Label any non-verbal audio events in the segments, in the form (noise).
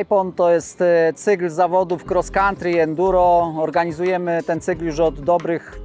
iPon to jest e, cykl zawodów cross country, enduro. Organizujemy ten cykl już od dobrych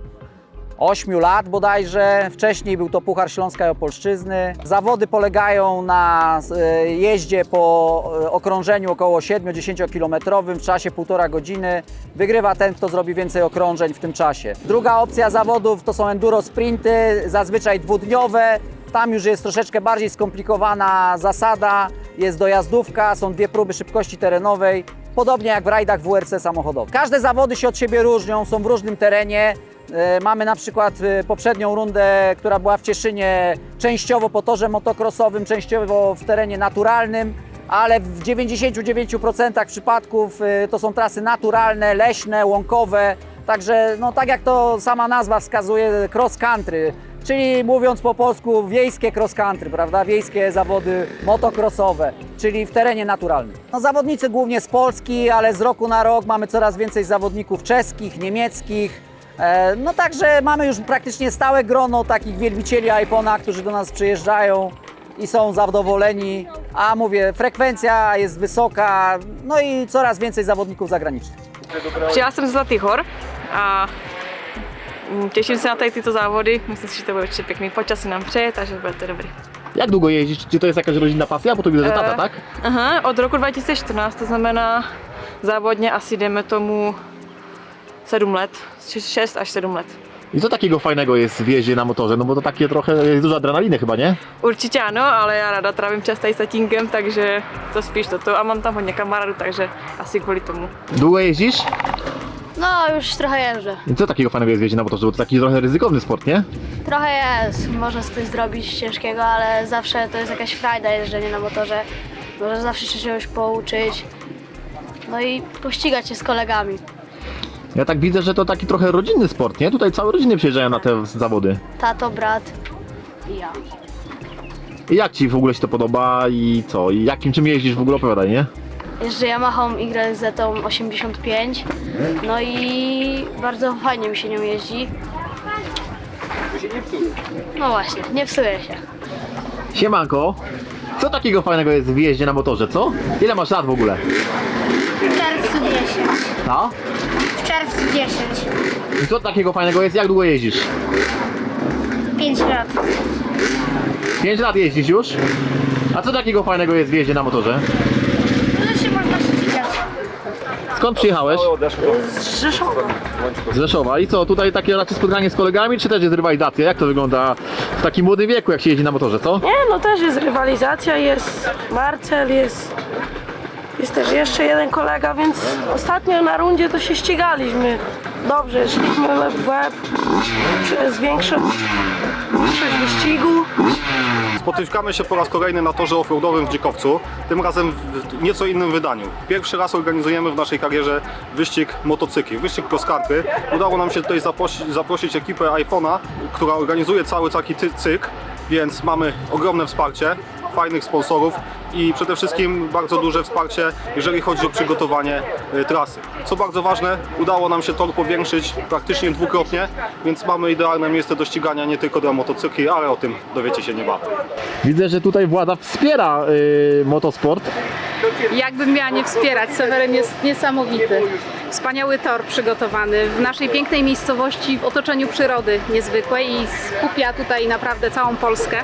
8 lat bodajże. Wcześniej był to Puchar Śląska i Opolszczyzny. Zawody polegają na e, jeździe po e, okrążeniu około 7-10 kilometrowym w czasie 1,5 godziny. Wygrywa ten, kto zrobi więcej okrążeń w tym czasie. Druga opcja zawodów to są enduro sprinty, zazwyczaj dwudniowe. Tam już jest troszeczkę bardziej skomplikowana zasada. Jest dojazdówka, są dwie próby szybkości terenowej. Podobnie jak w rajdach WRC samochodowych. Każde zawody się od siebie różnią, są w różnym terenie. E, Mamy na przykład e, poprzednią rundę, która była w Cieszynie, częściowo po torze motocrossowym, częściowo w terenie naturalnym, ale w 99% przypadków e, to są trasy naturalne, leśne, łąkowe. Także, no tak jak to sama nazwa wskazuje, cross country, czyli mówiąc po polsku wiejskie cross country, prawda? Wiejskie zawody motocrossowe, czyli w terenie naturalnym. No, zawodnicy głównie z Polski, ale z roku na rok mamy coraz więcej zawodników czeskich, niemieckich. E, No także mamy już praktycznie stałe grono takich wielbicieli iPhone'a, którzy do nas przyjeżdżają i są zadowoleni. A mówię, frekwencja jest wysoka, no i coraz więcej zawodników zagranicznych. Přijela jsem z Zlatý hor a těším se na tady tyto závody. Myslím si, že to bude určitě pěkný počasí nám přeje, takže bude to dobrý. Jak długo jeździsz? Czy to jest jakaś rodzinna pasja? Bo to widzę, że tata, E, tak? Aha, od roku 2014, to znamená závodně asi jdeme tomu 7 let, 6 až 7 let. I co takiego fajnego jest w jeździe na motorze? No bo to takie trochę jest dużo adrenaliny chyba, nie? Určitě ano, ale já ráda trávím čas tady s tatínkem, takže to spíš toto. A mám tam hodně kamarádů, takže asi kvůli tomu. Długo jeździsz? No, już trochę jeżdżę. I co takiego fajnego jest w jeździe na motorze? Bo to taki trochę ryzykowny sport, nie? Trochę jest, można coś zrobić ciężkiego, ale zawsze to jest jakaś frajda jeżdżenie na motorze. Można zawsze się czegoś pouczyć. No i pościgać się z kolegami. Ja tak widzę, że to taki trochę rodzinny sport, nie? Tutaj całe rodziny przyjeżdżają na te zawody. Tato, brat i ja. I jak ci w ogóle się to podoba i co? I jakim czym jeździsz w ogóle opowiadaj, nie? Jeżdżę Yamaha YZ 85. No i bardzo fajnie mi się nią jeździ. No właśnie, nie psuje się. Siemanko, co takiego fajnego jest w jeździe na motorze, co? Ile masz lat w ogóle? W czerwcu 10. No? W czerwcu 10. I co takiego fajnego jest? Jak długo jeździsz? 5 lat. 5 lat jeździsz już? A co takiego fajnego jest w jeździe na motorze? Dużo się można ścigać. Skąd przyjechałeś? Z Rzeszowa. Z Rzeszowa. I co, tutaj takie raczej spotkanie z kolegami, czy też jest rywalizacja? Jak to wygląda w takim młodym wieku, jak się jeździ na motorze, co? Nie, no też jest rywalizacja, jest Marcel, jest, jest też jeszcze jeden kolega, więc ostatnio na rundzie to się ścigaliśmy. Dobrze, szliśmy łeb w łeb przez większą większość wyścigu. Spotykamy się po raz kolejny na torze offroadowym w Dzikowcu, tym razem w nieco innym wydaniu. Pierwszy raz organizujemy w naszej karierze wyścig motocykli, wyścig cross country. Udało nam się tutaj zaprosić, zaprosić ekipę iPhone'a, która organizuje cały taki cykl, więc mamy ogromne wsparcie, fajnych sponsorów i przede wszystkim bardzo duże wsparcie, jeżeli chodzi o przygotowanie y, trasy. Co bardzo ważne, udało nam się tor powiększyć praktycznie dwukrotnie, więc mamy idealne miejsce do ścigania nie tylko dla motocykli, ale o tym dowiecie się niebawem. Widzę, że tutaj władza wspiera yy, motosport. Jakbym miała nie wspierać, Seweryn jest niesamowity. Wspaniały tor przygotowany w naszej pięknej miejscowości w otoczeniu przyrody niezwykłej i skupia tutaj naprawdę całą Polskę.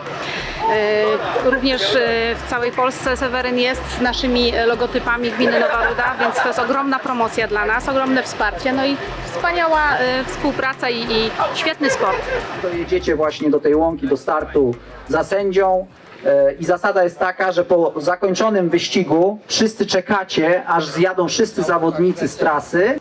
E, Również e, w całej Polsce Seweryn jest z naszymi logotypami gminy Nowa Ruda, więc to jest ogromna promocja dla nas, ogromne wsparcie, no i wspaniała e, współpraca i, i świetny sport. Dojedziecie właśnie do tej łąki, do startu za sędzią. E, I zasada jest taka, że po zakończonym wyścigu wszyscy czekacie, aż zjadą wszyscy zawodnicy z trasy.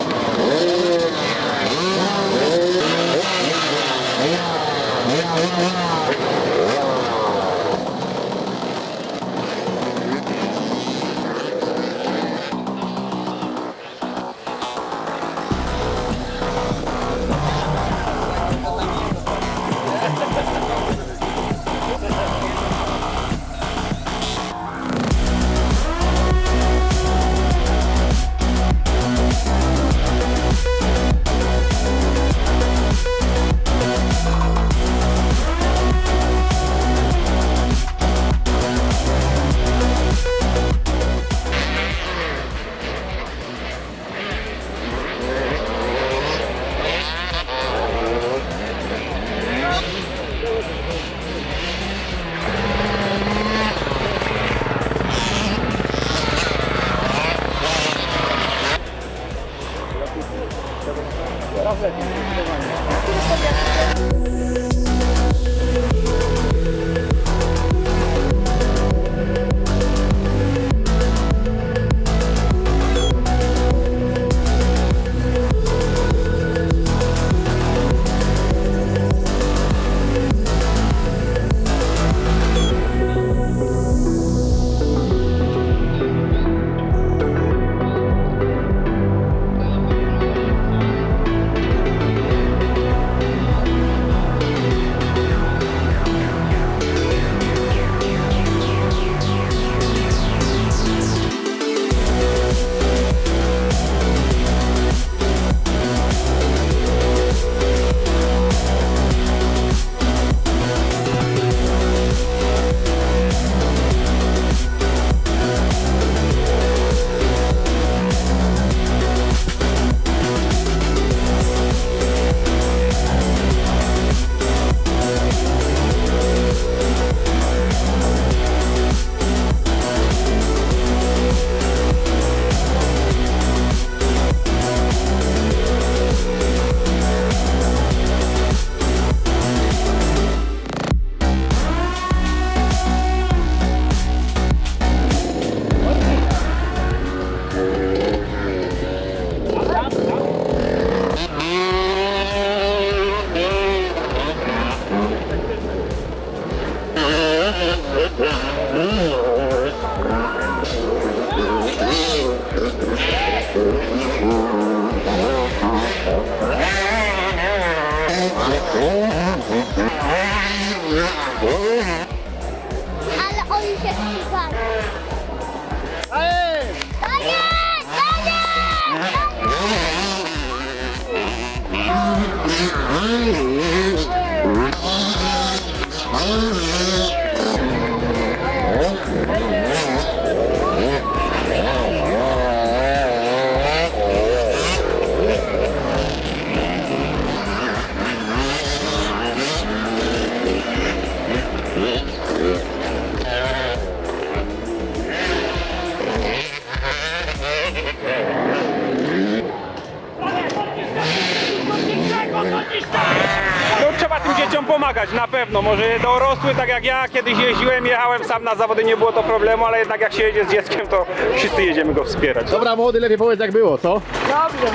Jak ja kiedyś jeździłem, jechałem sam na zawody, nie było to problemu, ale jednak jak się jedzie z dzieckiem, to wszyscy jedziemy go wspierać. Dobra, młody, lepiej powiedz jak było, co? Dobrze.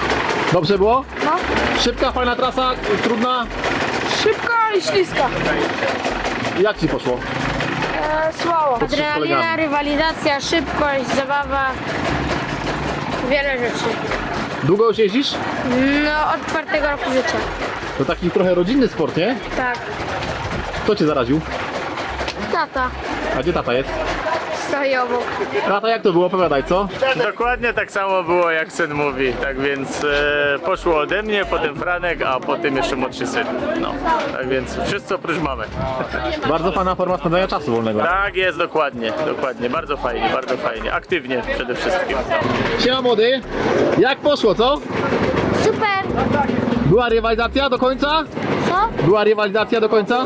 Dobrze było? No. Szybka, fajna trasa, trudna. Szybko i śliska. Jak ci poszło? E, słabo. Kolegami. Adrenalina, rywalizacja, szybkość, zabawa. Wiele rzeczy. Długo już jeździsz? No, od czwartego roku życia. To taki trochę rodzinny sport, nie? Tak. Kto cię zaraził? Tata A gdzie tata jest? stoi obok. Tata, jak to było? Opowiadaj, co? Dokładnie tak samo było jak syn mówi, tak więc e, poszło ode mnie, potem Franek, a potem jeszcze młodszy syn. No, tak więc wszyscy oprócz mamy. Bardzo fajna forma spędzania czasu wolnego. Tak jest, dokładnie, dokładnie, bardzo fajnie, bardzo fajnie, aktywnie przede wszystkim. Siema młody, jak poszło, co? Super! Była rywalizacja do końca? Co? Była rywalizacja do końca?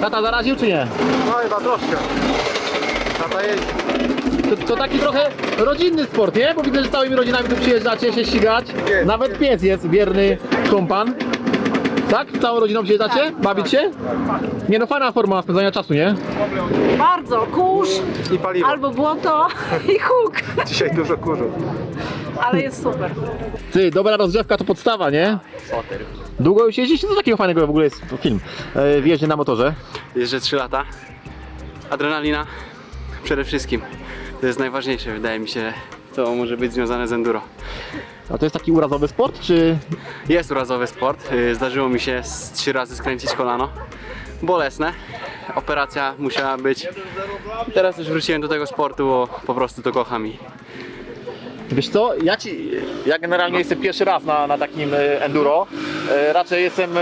Tata zaraził czy nie? No chyba troszkę. Tata jeździ. To, to taki trochę rodzinny sport, nie? Bo widzę, że całymi rodzinami tu przyjeżdżacie się ścigać. Nawet pies jest wierny kompan. Tak? Całą rodziną przyjeżdżacie? Bawić się? Nie no, fajna forma spędzania czasu, nie? Bardzo. Kurz I paliwo. albo błoto (laughs) i huk. Dzisiaj dużo kurzu. Ale jest super. Ty, dobra rozgrzewka to podstawa, nie? Długo już jeździsz? Co takiego fajnego w ogóle jest film? E, w jeździe na motorze. Jeżdżę 3 lata. Adrenalina przede wszystkim. To jest najważniejsze, wydaje mi się, co może być związane z enduro. A to jest taki urazowy sport, czy... Jest urazowy sport. Y, Zdarzyło mi się z trzy razy skręcić kolano. Bolesne. Operacja musiała być. Teraz już wróciłem do tego sportu, bo po prostu to kocham i Wiesz co, ja ci, ja generalnie jestem pierwszy raz na, na takim e, enduro. E, Raczej jestem e,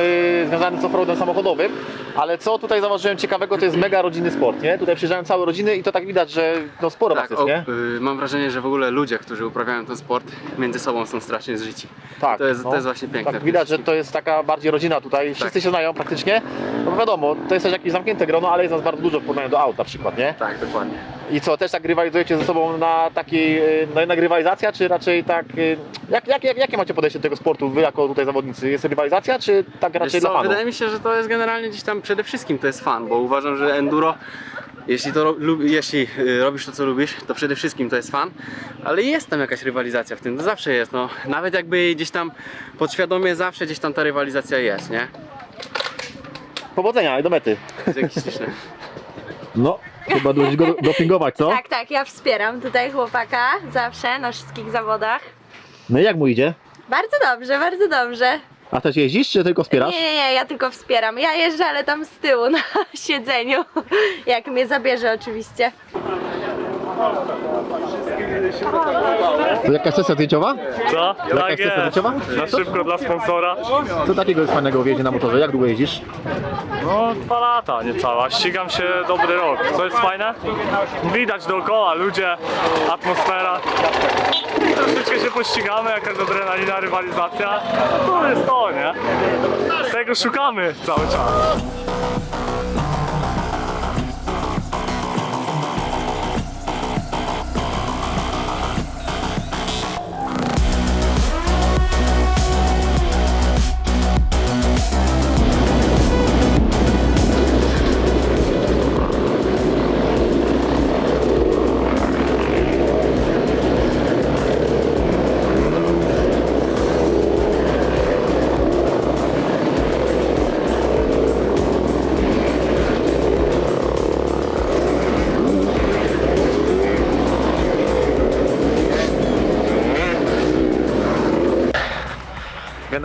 związany z offroadem samochodowym, ale co tutaj zauważyłem ciekawego, to jest mega rodzinny sport, nie? Tutaj przyjeżdżają całe rodziny i to tak widać, że no sporo was tak, jest, o, nie? y, mam wrażenie, że w ogóle ludzie, którzy uprawiają ten sport, między sobą są strasznie zżyci. Tak, to jest- no. to jest właśnie piękne Tak, widać, że to jest taka bardziej rodzina tutaj, wszyscy Tak. się znają praktycznie. No bo wiadomo, to jest też jakieś zamknięte grono, ale jest nas bardzo dużo w porównaniu do aut na przykład, nie? Tak, dokładnie. I co, też tak rywalizujecie ze sobą na takiej, e, no jednak rywalizacja, czy raczej tak, e, jak, jak, jak, jakie macie podejście do tego sportu, wy jako tutaj zawodnicy? Jest rywalizacja, czy tak raczej Wiesz dla co, fanów? wydaje mi się, że to jest generalnie gdzieś tam przede wszystkim to jest fan, bo uważam, że enduro, jeśli, to jeśli y, robisz to co lubisz, to przede wszystkim to jest fan, ale jest tam jakaś rywalizacja w tym, to zawsze jest, no. Nawet jakby gdzieś tam podświadomie zawsze gdzieś tam ta rywalizacja jest, nie? Powodzenia i do mety. Jest jakiś śliczny. No, chyba dużo go dopingować, co? Tak, tak, ja wspieram tutaj chłopaka zawsze na wszystkich zawodach. No i jak mu idzie? Bardzo dobrze, bardzo dobrze. A też jeździsz, czy tylko wspierasz? Nie, nie, nie, ja tylko wspieram. Ja jeżdżę, ale tam z tyłu na (laughs) siedzeniu, jak mnie zabierze oczywiście. To jakaś sesja zdjęciowa? Co? Jakaś sesja zdjęciowa? Na szybko dla sponsora. Co takiego jest fajnego w jeździe na motorze? Jak długo jeździsz? No, dwa lata niecała. Ścigam się dobry rok. Co jest fajne? Widać dookoła ludzie, atmosfera. Troszeczkę się pościgamy, jakaś adrenalina, rywalizacja. To jest to, nie? Tego szukamy cały czas.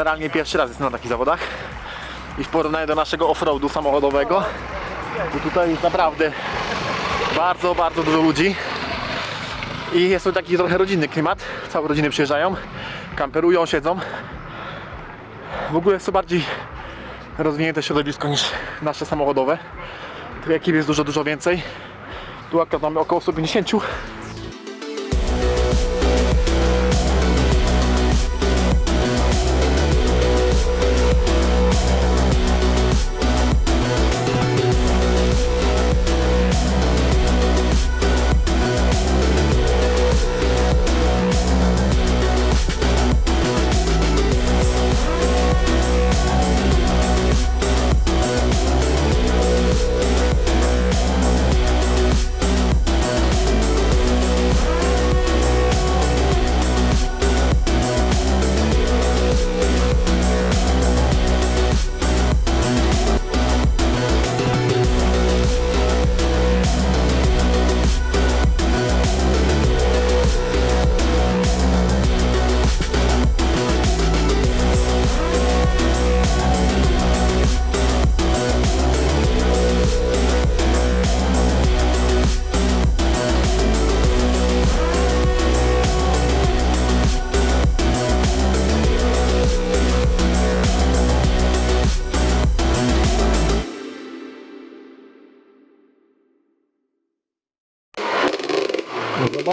Generalnie pierwszy raz jestem na takich zawodach i w porównaniu do naszego offroadu samochodowego, to tutaj jest naprawdę bardzo, bardzo dużo ludzi i jest to taki trochę rodzinny klimat. Całe rodziny przyjeżdżają, kamperują, siedzą. W ogóle jest to bardziej rozwinięte środowisko niż nasze samochodowe. Tych ekip jest dużo, dużo więcej. Tu akurat mamy około 150.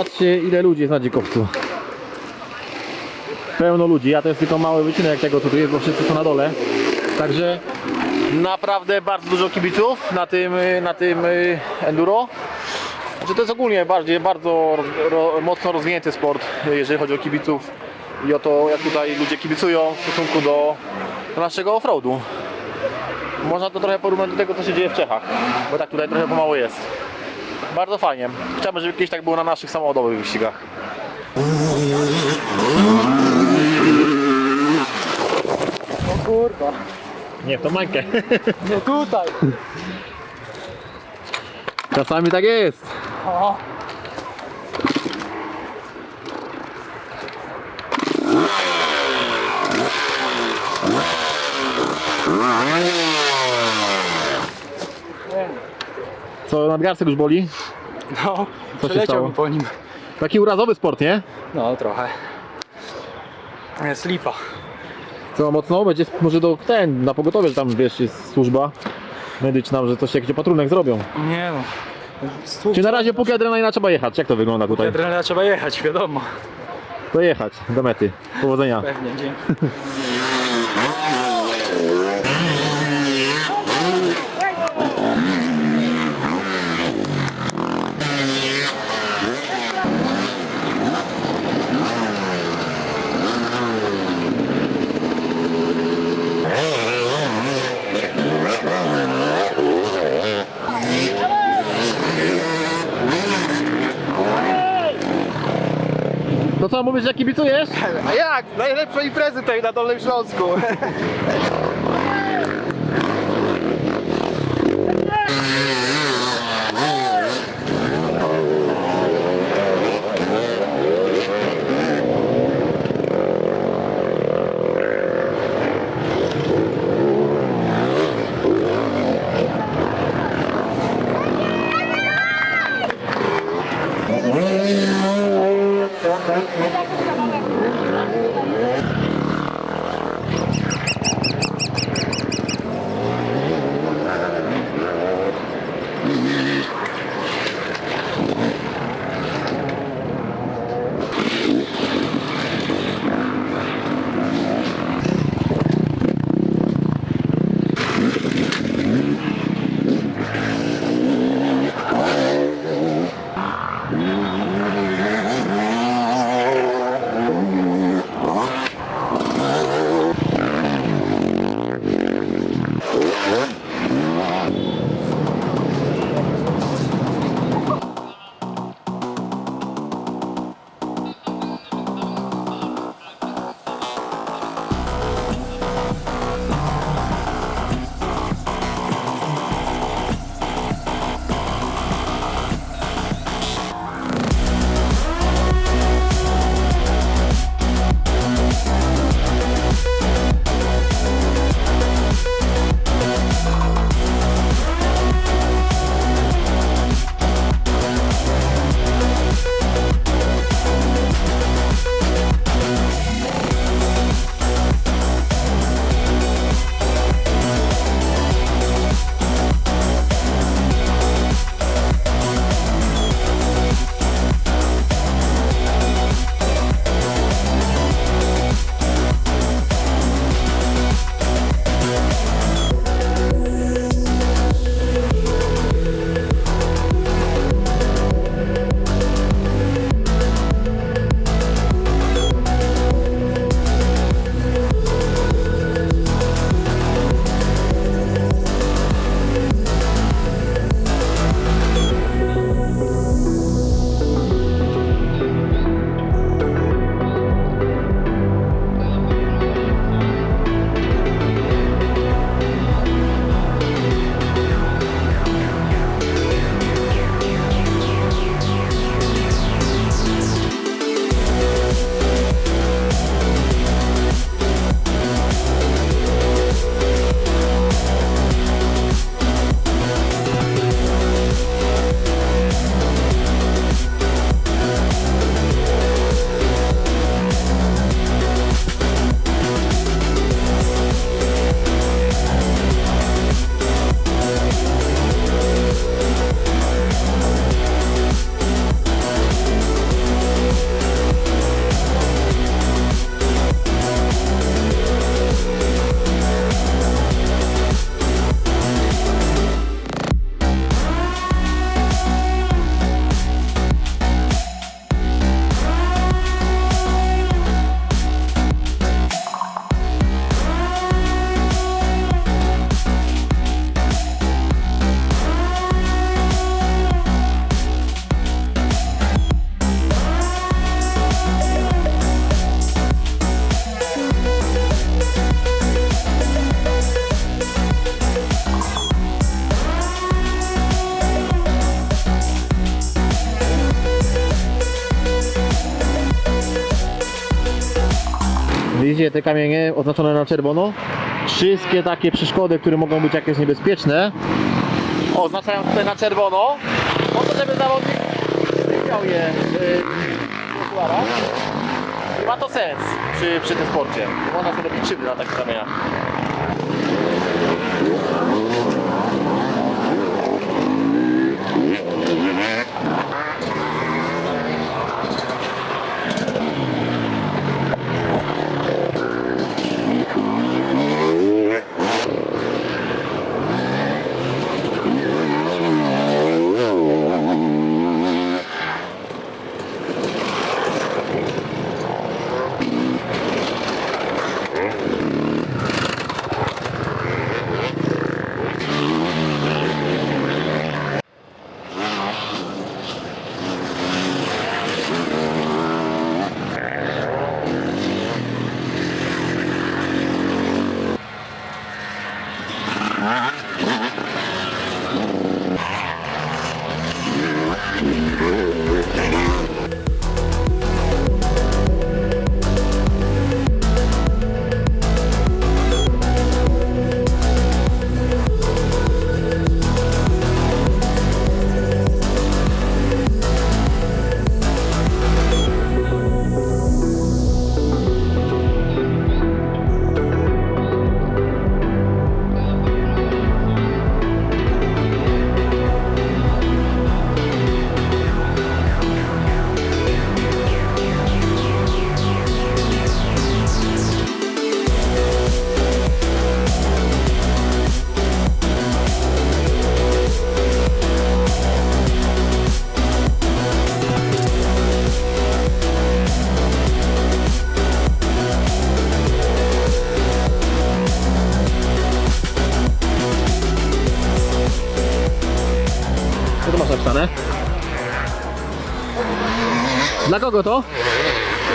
Zobaczcie ile ludzi jest na dzikowcu. Pełno ludzi, ja to jest tylko mały wycinek tego co tu jest, bo wszyscy są na dole. Także naprawdę bardzo dużo kibiców na tym, na tym y, enduro. Znaczy to jest ogólnie bardziej, bardzo ro, mocno rozwinięty sport, jeżeli chodzi o kibiców i o to jak tutaj ludzie kibicują w stosunku do, do naszego offroadu. Można to trochę porównać do tego co się dzieje w Czechach, bo tak tutaj trochę pomału jest. Bardzo fajnie. Chciałbym, żeby kiedyś tak było na naszych samochodowych wyścigach. O kurwa. Nie w tą mańkę. Nie tutaj. Czasami tak jest. Co, nadgarstek już boli? No, Co się stało? po nim. Taki urazowy sport, nie? No, trochę. Jest lipa. Co mocno? Będzie może do ten, na pogotowie, że tam wiesz, jest służba medyczna, że coś jakiś opatrunek zrobią. Nie no. Czy na razie póki adrenalina trzeba jechać? Jak to wygląda tutaj? Adrenalina trzeba jechać, wiadomo. To jechać do mety. Powodzenia. Pewnie, dzięki. (laughs) mówisz, że kibicujesz? A jak? Najlepsze imprezy tutaj na Dolnym Śląsku. Te kamienie oznaczone na czerwono? Wszystkie takie przeszkody, które mogą być jakieś niebezpieczne, oznaczają tutaj na czerwono, po to, żeby zawodnik widział je w okularach. I ma to sens przy, przy tym sporcie. Można sobie robić krzywdy na takich kamieniach. Dla kogo to?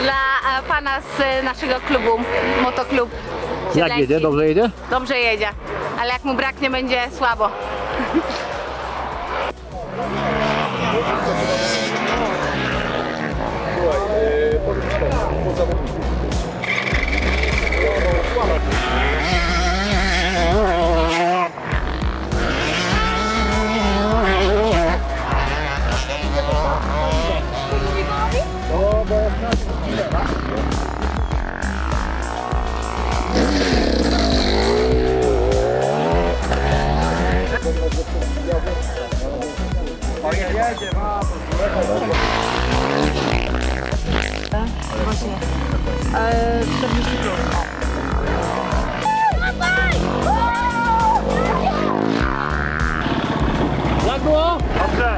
Dla e, pana z e, naszego klubu, motoklub. Jak Siedleński. jedzie? Dobrze jedzie? Dobrze jedzie, ale jak mu braknie, będzie słabo. (laughs) Jak było? Dobrze.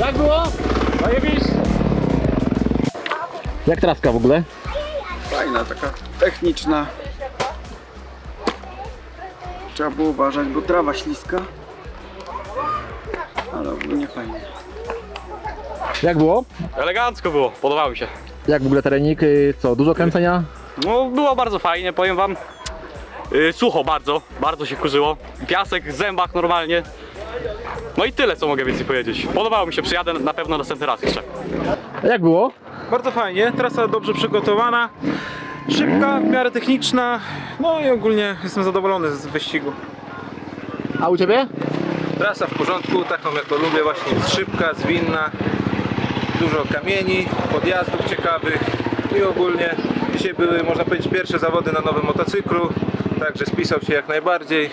Jak było? Zajebiście. Jak traska w ogóle? Fajna, taka techniczna. Trzeba było uważać, bo trawa śliska. Ale ogólnie fajnie. Jak było? Elegancko było, podobało mi się. Jak w ogóle trening? Y, Co, dużo kręcenia? No było bardzo fajnie, powiem wam. Yy, sucho bardzo, bardzo się kurzyło. Piasek w zębach normalnie. No i tyle co mogę więcej powiedzieć. Podobało mi się, przyjadę na pewno następny raz jeszcze. A Jak było? Bardzo fajnie, trasa dobrze przygotowana, szybka, w miarę techniczna. No i ogólnie jestem zadowolony z wyścigu. A u Ciebie? Trasa w porządku, taką jak to lubię, właśnie jest szybka, zwinna, dużo kamieni, podjazdów ciekawych i ogólnie dzisiaj były, można powiedzieć, pierwsze zawody na nowym motocyklu, także spisał się jak najbardziej,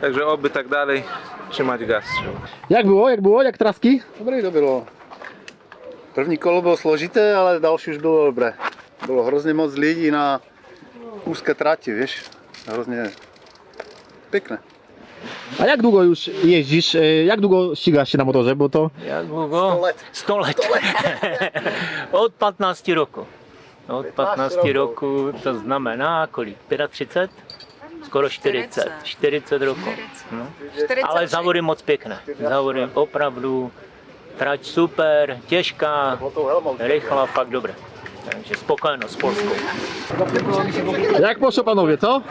także oby tak dalej, trzymać gaz. Jak było? Jak było? Jak traski? Dobré to bylo. První kolo bylo složité, ale další už bylo dobré. Bylo hrozně moc lidí na úzké trati, víš? Hrozně pěkné. A jak długo już jeździsz? Y, Jak długo ścigasz się na motorze? Bo to Jak długo? 100 let. (laughs) Od 15 roku. Od 15 roku to znamená kolik? 35? Skoro 40. 40 roku. No. Ale závody moc pěkné. Závody opravdu, trať super, těžká, rychlá, fakt dobré. Takže spokojenost s Polskou. jak poszło panowie, co?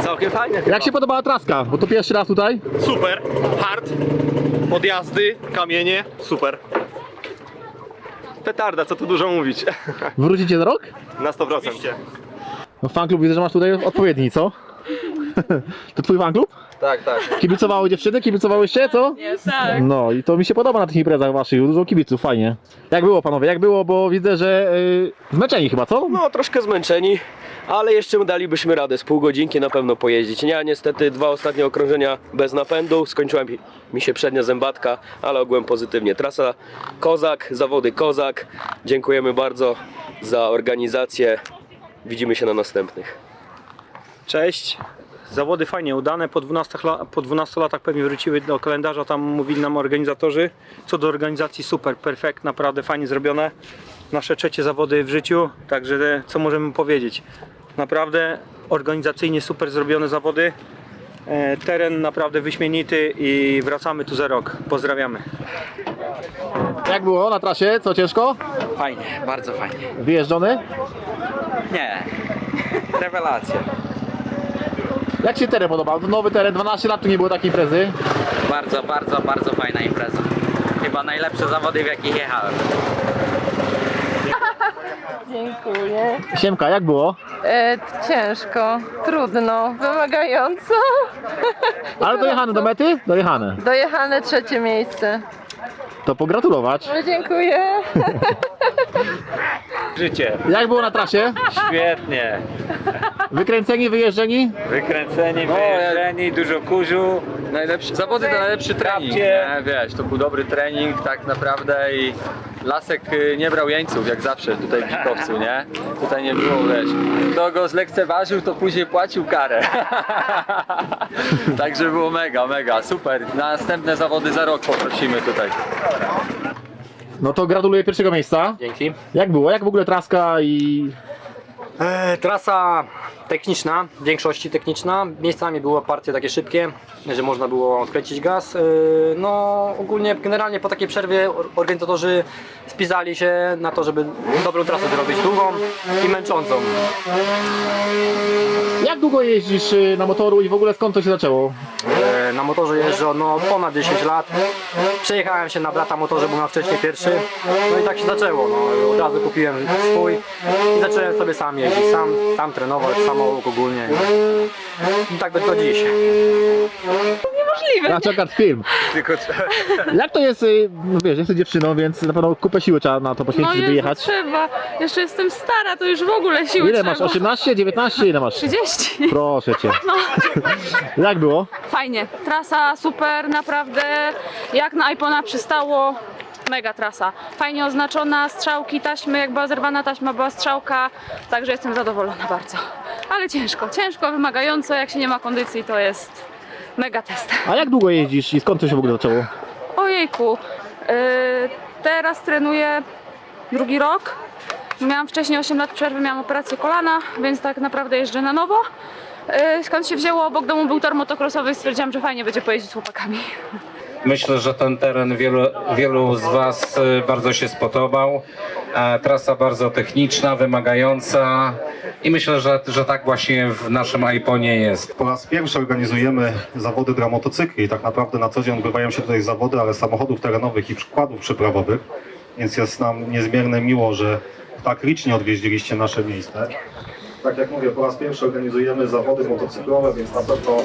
Całkiem fajnie. Jak się podobała traska? Bo to pierwszy raz tutaj. Super, hard, podjazdy, kamienie, super. petarda, co tu dużo mówić. (laughs) Wrócicie za rok? Na 100%. No fan klub widzę, że masz tutaj odpowiedni, co? (laughs) To twój fan klub? Tak, tak. Kibicowały dziewczyny? Kibicowałyście, co? Tak. No i to mi się podoba na tych imprezach waszych, dużo kibiców, fajnie. Jak było panowie, jak było, bo widzę, że yy, zmęczeni chyba, co? No, troszkę zmęczeni, ale jeszcze dalibyśmy radę z pół godzinki na pewno pojeździć. Ja niestety dwa ostatnie okrążenia bez napędu, skończyła mi- mi się przednia zębatka, ale ogółem pozytywnie. Trasa Kozak, zawody Kozak. Dziękujemy bardzo za organizację. Widzimy się na następnych. Cześć. Zawody fajnie udane. Po 12, la- po 12 latach pewnie wróciły do kalendarza. Tam mówili nam organizatorzy. Co do organizacji, super, perfekt, naprawdę fajnie zrobione. Nasze trzecie zawody w życiu. Także co możemy powiedzieć? Naprawdę organizacyjnie super zrobione zawody. E, Teren naprawdę wyśmienity i wracamy tu za rok. Pozdrawiamy. Jak było na trasie? Co ciężko? Fajnie, bardzo fajnie. Wyjeżdżony? Nie, rewelacja. Jak się teren podobał? To nowy teren, 12 lat tu nie było takiej imprezy. Bardzo, bardzo, bardzo fajna impreza. Chyba najlepsze zawody, w jakich jechałem. (laughs) Dziękuję. Siemka, jak było? E, ciężko, trudno, wymagająco. (laughs) Ale dojechane do mety? Dojechane. Dojechane trzecie miejsce. To pogratulować. No, dziękuję. (laughs) Życie. Jak było na trasie? Świetnie. Wykręceni, wyjeżdżeni? Wykręceni, wyjeżdżeni, dużo kurzu. Najlepszy, zawody to najlepszy trening, nie? wiesz, to był dobry trening tak naprawdę i Lasek y, nie brał jeńców jak zawsze tutaj w Bikowcu, nie? Tutaj nie było, wiesz, kto go zlekceważył to później płacił karę. (laughs) Także było mega, mega, super. Na następne zawody za rok poprosimy tutaj. No to gratuluję pierwszego miejsca. Dzięki. Jak było? Jak w ogóle traska i... E, trasa techniczna, w większości techniczna. Miejscami były partie takie szybkie, że można było odkręcić gaz. E, no ogólnie, generalnie po takiej przerwie or- organizatorzy spisali się na to, żeby dobrą trasę zrobić, długą i męczącą. Jak długo jeździsz y, na motoru i w ogóle skąd to się zaczęło? Na motorze jeżdżę no, ponad 10 lat. Przejechałem się na brata motorze, bo miał wcześniej pierwszy. No i tak się zaczęło. No. Od razu kupiłem swój i zacząłem sobie sam jeździć, sam, sam trenować, samouk ogólnie. I tak do dziś. Niemożliwe. Na czekać film. Tylko Jak to jest, y, no wiesz, jesteś dziewczyną, więc na pewno kupę siły trzeba na to poświęcić, No żeby Jezu, jechać. trzeba. Jeszcze jestem stara, to już w ogóle siły Ile trzeba. masz? 18, 19? Ile masz? 30. Proszę cię. No. (laughs) Jak było? Fajnie. Trasa super, naprawdę. Jak na iPona przystało. Mega trasa. Fajnie oznaczona, strzałki, taśmy, jak była zerwana taśma, była strzałka, także jestem zadowolona bardzo. Ale ciężko, ciężko, wymagająco, jak się nie ma kondycji, to jest mega test. A jak długo jeździsz i skąd to się w ogóle zaczęło? Ojejku, yy, teraz trenuję drugi rok. Miałam wcześniej 8 lat przerwy, miałam operację kolana, więc tak naprawdę jeżdżę na nowo. Yy, skąd się wzięło? Obok domu był tor motocrossowy i stwierdziłam, że fajnie będzie pojeździć z chłopakami. Myślę, że ten teren wielu, wielu z Was y, bardzo się spodobał. E, Trasa bardzo techniczna, wymagająca i myślę, że, że tak właśnie w naszym iPonie jest. Po raz pierwszy organizujemy zawody dla motocykli tak naprawdę na co dzień odbywają się tutaj zawody, ale samochodów terenowych i przykładów przyprawowych, więc jest nam niezmiernie miło, że tak licznie odwiedziliście nasze miejsce. Tak jak mówię, po raz pierwszy organizujemy zawody motocyklowe, więc na pewno